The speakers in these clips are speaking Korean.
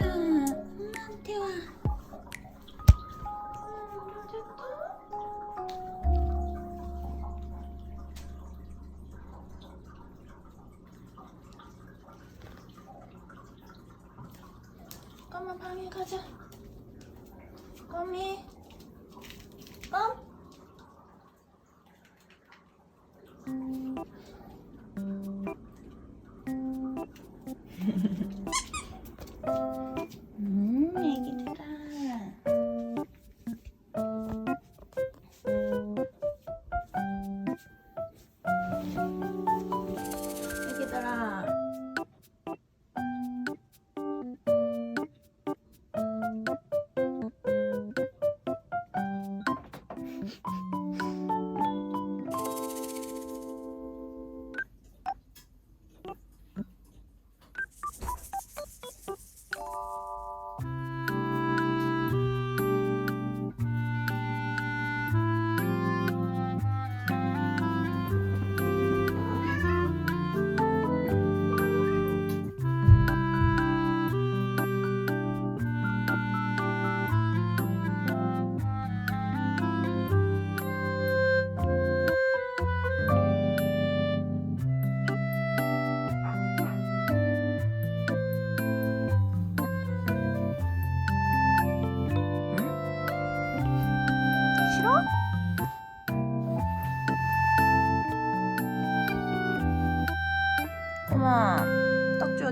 なんては。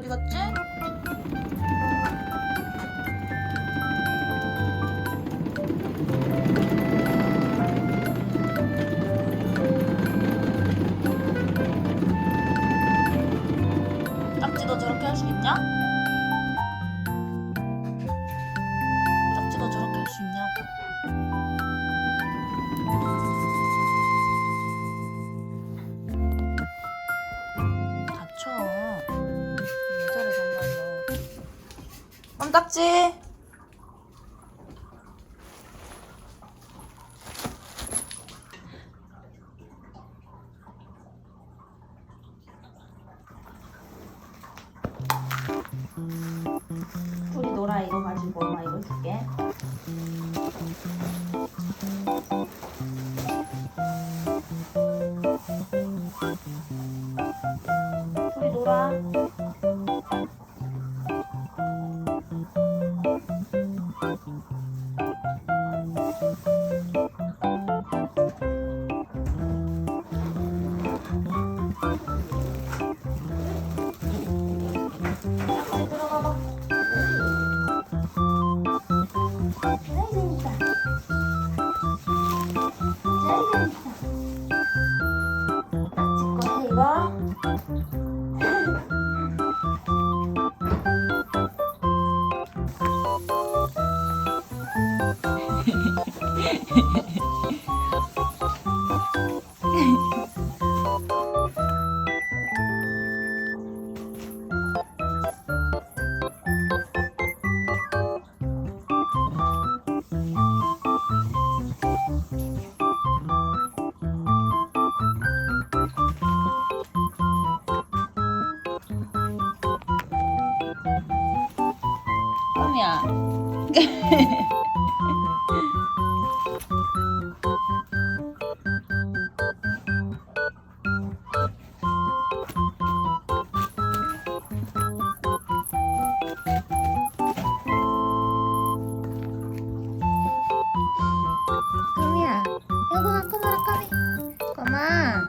어디 갔지? 딱지도 저렇게 할 수 있냐? 껌딱지? 꼬미야, 꼬마, 꼬마라, 꼬미. 꼬마.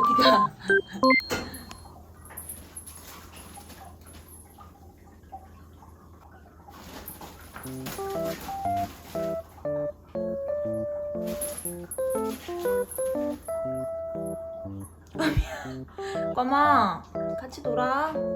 어디가? 놀아.